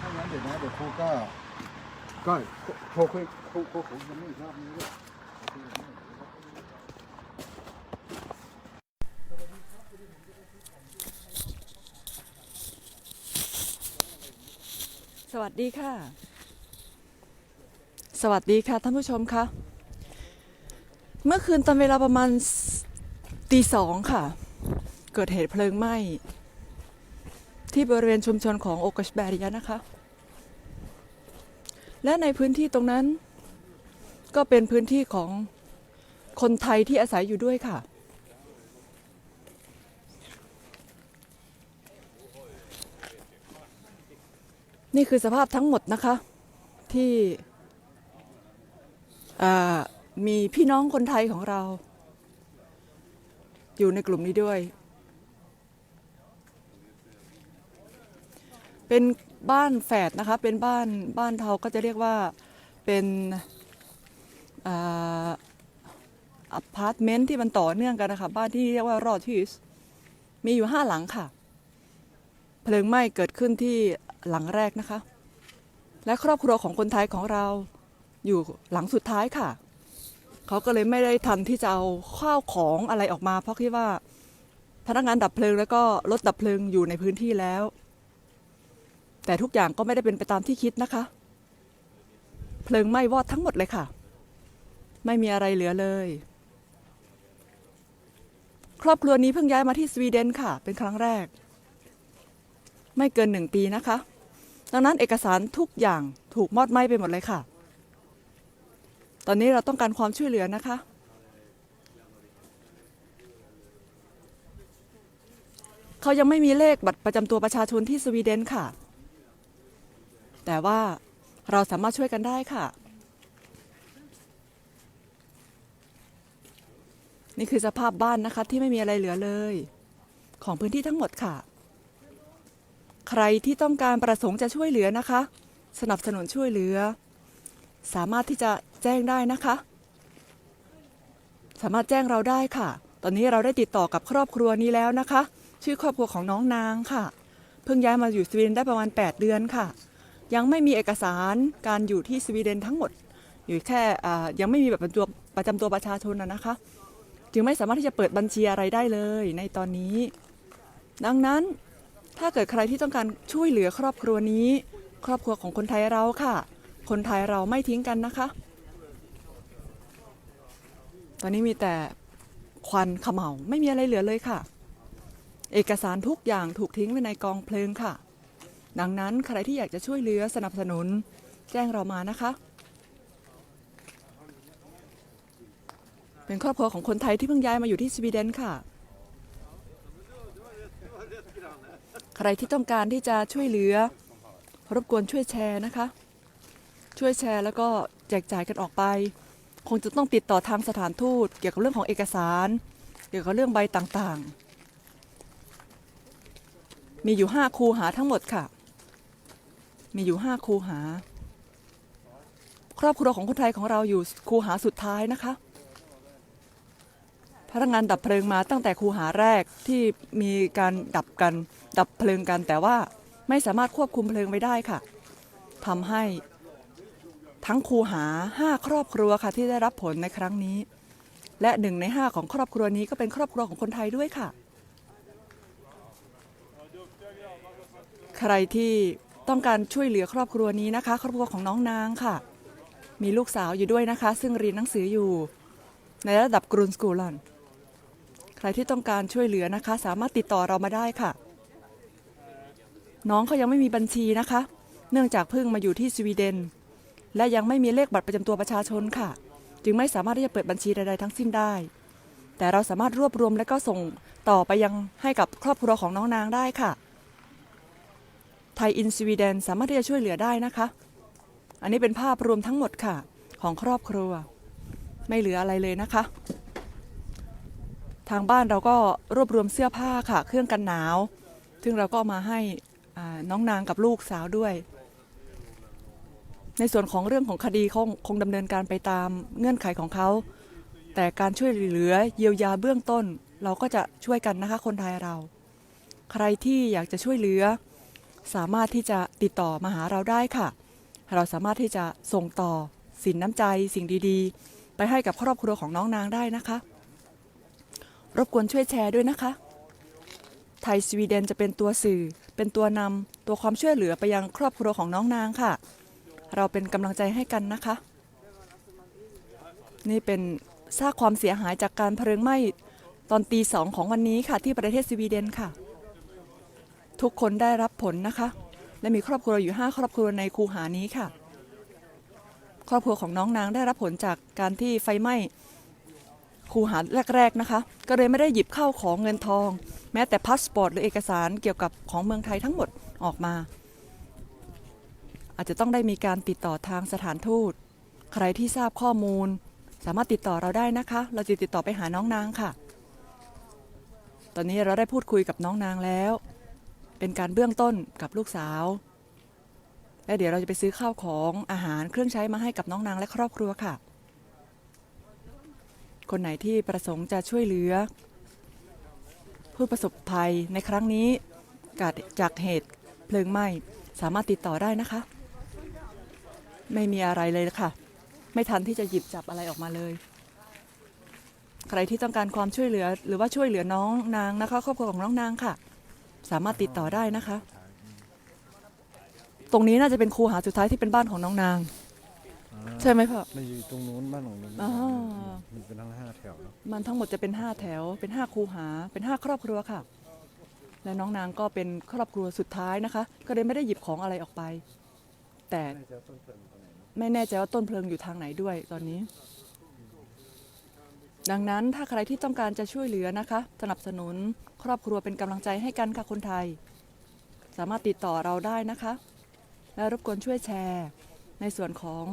ถ้างั้นเดี๋ยวนะเดี๋ยวครูก็ ก็โทรคุยครูครูผมยังไม่อีกรอบนี้ด้วยสวัสดีค่ะ สวัสดีค่ะท่านผู้ชมคะเมื่อคืนตอนเวลาประมาณตีสองค่ะ เกิดเหตุเพลิงไหม้ ที่บริเวณชุมชนของโอกัชแบริยนะคะ และในพื้นที่ตรงนั้น ก็เป็นพื้นที่ของคนไทยที่อาศัยอยู่ด้วยค่ะ นี่คือสภาพทั้งหมดนะคะ ที่มีพี่น้องคนไทยของเรา อยู่ในกลุ่มนี้ด้วย เป็นบ้านแฝดนะคะ เป็นบ้านบ้านเราก็จะเรียกว่าเป็นอาอพาร์ตเมนต์ที่มันต่อเนื่องกันนะคะบ้านที่เรียกว่ารอดฮิสมีอยู่ห้าหลังค่ะ เพลิงไหม้เกิดขึ้นที่หลังแรกนะคะ และครอบครัวของคนไทยของเราอยู่หลังสุดท้ายค่ะ เขาก็เลยไม่ได้ทันที่จะเอาข้าวของอะไรออกมา เพราะคิดว่าพนักงานดับเพลิงแล้วก็รถดับเพลิงอยู่ในพื้นที่แล้ว แต่ทุกอย่างก็ไม่ได้เป็นไปตามที่คิดนะคะ เพลิงไหม้วอดทั้งหมดเลยค่ะ ไม่มีอะไรเหลือเลย ครอบครัวนี้เพิ่งย้ายมาที่สวีเดนค่ะ เป็นครั้งแรก ไม่เกินหนึ่งปีนะคะ ดังนั้นเอกสารทุกอย่างถูกมอดไหม้ไปหมดเลยค่ะ ตอนนี้เราต้องการความช่วยเหลือนะคะเขายังไม่มีเลขบัตรประจำตัวประชาชนที่สวีเดนค่ะ แต่ว่าเราสามารถช่วยกันได้ค่ะ นี่คือสภาพบ้านนะคะที่ไม่มีอะไรเหลือเลย ของพื้นที่ทั้งหมดค่ะ ใครที่ต้องการประสงค์จะช่วยเหลือนะคะ สนับสนุนช่วยเหลือ สามารถที่จะแจ้งได้นะคะ สามารถแจ้งเราได้ค่ะ ตอนนี้เราได้ติดต่อกับครอบครัวนี้แล้วนะคะ ชื่อครอบครัวของน้องนางค่ะ เพิ่งย้ายมาอยู่สวีเดนได้ประมาณ 8 เดือนค่ะ ยังไม่มีเอกสารการอยู่ที่สวีเดนทั้งหมด อยู่แค่ยังไม่มีแบบประจำตัวประจำตัวประชาชนนะคะ จึงไม่สามารถที่จะเปิดบัญชีอะไรได้เลยในตอนนี้ ดังนั้นถ้าเกิดใครที่ต้องการช่วยเหลือครอบครัวนี้ ครอบครัวของคนไทยเราค่ะ คนไทยเราไม่ทิ้งกันนะคะ ตอนนี้มีแต่ควันขม่าไม่มีอะไรเหลือเลยค่ะ เอกสารทุกอย่างถูกทิ้งไว้ในกองเพลิงค่ะ ดังนั้นใครที่อยากจะช่วยเหลือสนับสนุน แจ้งเรามานะคะ เป็นครอบครัวของคนไทยที่เพิ่งย้ายมาอยู่ที่สวีเดนค่ะ ใครที่ต้องการที่จะช่วยเหลือ รบกวนช่วยแชร์นะคะ ช่วยแชร์แล้วก็แจกจ่ายกันออกไป คงจะต้องติดต่อทางสถานทูต เกี่ยวกับเรื่องของเอกสาร เกี่ยวกับเรื่องใบต่างๆมีอยู่ห้าคูหาทั้งหมดค่ะ มีอยู่ห้าคูหา ครอบครัวของคนไทยของเราอยู่คูหาสุดท้ายนะคะพนักงานดับเพลิงมาตั้งแต่คูหาแรกที่มีการดับกันดับเพลิงกัน แต่ว่าไม่สามารถควบคุมเพลิงไว้ได้ค่ะทำให้ทั้งคูหาห้าครอบครัวค่ะที่ได้รับผลในครั้งนี้ และหนึ่งในห้าของครอบครัวนี้ก็เป็นครอบครัวของคนไทยด้วยค่ะ ใครที่ ต้องการช่วยเหลือครอบครัวนี้นะคะ ครอบครัวของน้องนางค่ะ มีลูกสาวอยู่ด้วยนะคะ ซึ่งเรียนหนังสืออยู่ ในระดับกรุนสกูลอน ใครที่ต้องการช่วยเหลือนะคะ สามารถติดต่อเรามาได้ค่ะ น้องเขายังไม่มีบัญชีนะคะ เนื่องจากเพิ่งมาอยู่ที่สวีเดน และยังไม่มีเลขบัตรประจำตัวประชาชนค่ะ จึงไม่สามารถที่จะเปิดบัญชีใดๆทั้งสิ้นได้ แต่เราสามารถรวบรวมและก็ส่งต่อไปยังให้กับครอบครัวของน้องนางได้ค่ะ ไทยอินสวีเดนสามารถที่จะช่วยเหลือได้นะคะ อันนี้เป็นภาพรวมทั้งหมดค่ะ ของครอบครัว ไม่เหลืออะไรเลยนะคะ ทางบ้านเราก็รวบรวมเสื้อผ้าค่ะ เครื่องกันหนาว ซึ่งเราก็มาให้น้องนางกับลูกสาวด้วย ในส่วนของเรื่องของคดีคงคงดำเนินการไปตามเงื่อนไขของเขา แต่การช่วยเหลือเยียวยาเบื้องต้น เราก็จะช่วยกันนะคะคนไทยเรา ใครที่อยากจะช่วยเหลือ สามารถที่จะติดต่อมาหาเราได้ค่ะ เราสามารถที่จะส่งต่อสินน้ำใจสิ่งดีๆ ไปให้กับครอบครัวของน้องนางได้นะคะ รบกวนช่วยแชร์ด้วยนะคะ ไทยสวีเดนจะเป็นตัวสื่อ เป็นตัวนำตัวความช่วยเหลือไปยังครอบครัวของน้องนางค่ะ เราเป็นกำลังใจให้กันนะคะ นี่เป็นซากความเสียหายจากการเพลิงไหม้ตอนตีสองของวันนี้ค่ะที่ประเทศสวีเดนค่ะ ทุกคนได้รับผลนะคะ และมีครอบครัวอยู่ 5 ครอบครัวในคูหานี้ค่ะ ครอบครัวของน้องนางได้รับผลจากการที่ไฟไหม้คูหาแรก ๆนะคะ ก็เลยไม่ได้หยิบเข้าของเงินทอง แม้แต่พาสปอร์ตหรือเอกสารเกี่ยวกับของเมืองไทยทั้งหมดออกมา อาจจะต้องได้มีการติดต่อทางสถานทูต ใครที่ทราบข้อมูล สามารถติดต่อเราได้นะคะ เราจะติดต่อไปหาน้องนางค่ะ ตอนนี้เราได้พูดคุยกับน้องนางแล้ว เป็นการเบื้องต้นกับลูกสาว และเดี๋ยวเราจะไปซื้อข้าวของอาหารเครื่องใช้มาให้กับน้องนางและครอบครัวค่ะ คนไหนที่ประสงค์จะช่วยเหลือ ผู้ประสบภัยในครั้งนี้กาดจากเหตุเพลิงไหม้สามารถติดต่อได้นะคะ ไม่มีอะไรเลยค่ะ ไม่ทันที่จะหยิบจับอะไรออกมาเลย ใครที่ต้องการความช่วยเหลือ หรือว่าช่วยเหลือน้องนางนะคะครอบครัวของน้องนางค่ะ สามารถติดต่อได้นะคะ ตรงนี้น่าจะเป็นคูหาสุดท้ายที่เป็นบ้านของน้องนาง ใช่ไหมพ่อมันอยู่ตรงนู้นบ้านของนู้นอ๋อมันเป็นทั้งห้าแถวเนอะมันทั้งหมดจะเป็น5แถว เป็น5คูหา เป็น5ครอบครัวค่ะ และน้องนางก็เป็นครอบครัวสุดท้ายนะคะ ก็เลยไม่ได้หยิบของอะไรออกไป แต่ไม่ใช่ต้นเพลิงตรงไหนเนอะไม่แน่ใจว่าต้นเพลิงอยู่ทางไหนด้วยตอนนี้ ดังนั้นถ้าใครที่ต้องการจะช่วยเหลือนะคะ สนับสนุนครอบครัวเป็นกำลังใจให้กันค่ะคนไทย สามารถติดต่อเราได้นะคะ และรบกวนช่วยแชร์ ในส่วนของ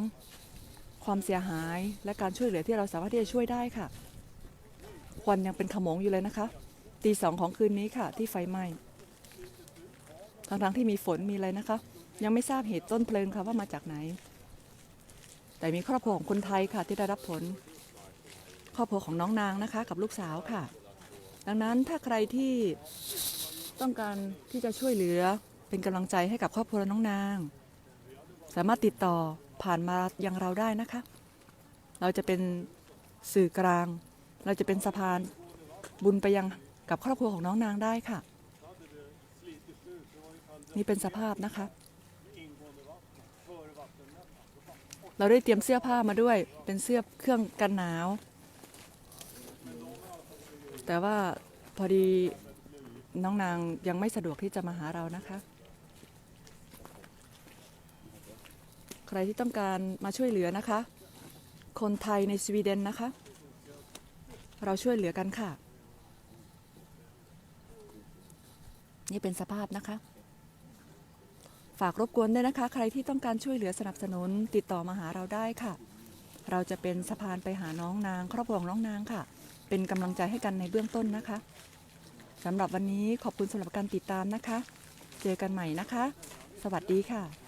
ความเสียหายและการช่วยเหลือที่เราสามารถที่จะช่วยได้ค่ะ ควันยังเป็นขโมงอยู่เลยนะคะ ตีสองของคืนนี้ค่ะ ที่ไฟไหม้ทั้งๆที่มีฝนมีอะไรนะคะ ยังไม่ทราบเหตุต้นเพลิงค่ะว่ามาจากไหน แต่มีครอบครัวของคนไทยค่ะที่ได้รับผล ครอบครัวของน้องนางนะคะ กับลูกสาวค่ะ ดังนั้นถ้าใครที่ต้องการที่จะช่วยเหลือเป็นกำลังใจให้กับครอบครัวน้องนาง สามารถติดต่อผ่านมายังเราได้นะคะ เราจะเป็นสื่อกลาง เราจะเป็นสะพานบุญไปยังกับครอบครัวของน้องนางได้ค่ะ นี่เป็นสภาพนะคะ เราได้เตรียมเสื้อผ้ามาด้วยเป็นเสื้อเครื่องกันหนาว แต่ว่าพอดีน้องนางยังไม่สะดวกที่จะมาหาเรานะคะ ใครที่ต้องการมาช่วยเหลือนะคะ คนไทยในสวีเดนนะคะ เราช่วยเหลือกันค่ะ นี่เป็นสภาพนะคะ ฝากรบกวนด้วยนะคะ ใครที่ต้องการช่วยเหลือสนับสนุนติดต่อมาหาเราได้ค่ะ เราจะเป็นสะพานไปหาน้องนาง ครอบครัวของน้องนางค่ะ เป็นกำลังใจให้กันในเบื้องต้นนะคะสำหรับวันนี้ขอบคุณสำหรับการติดตามนะคะ เจอกันใหม่นะคะ สวัสดีค่ะ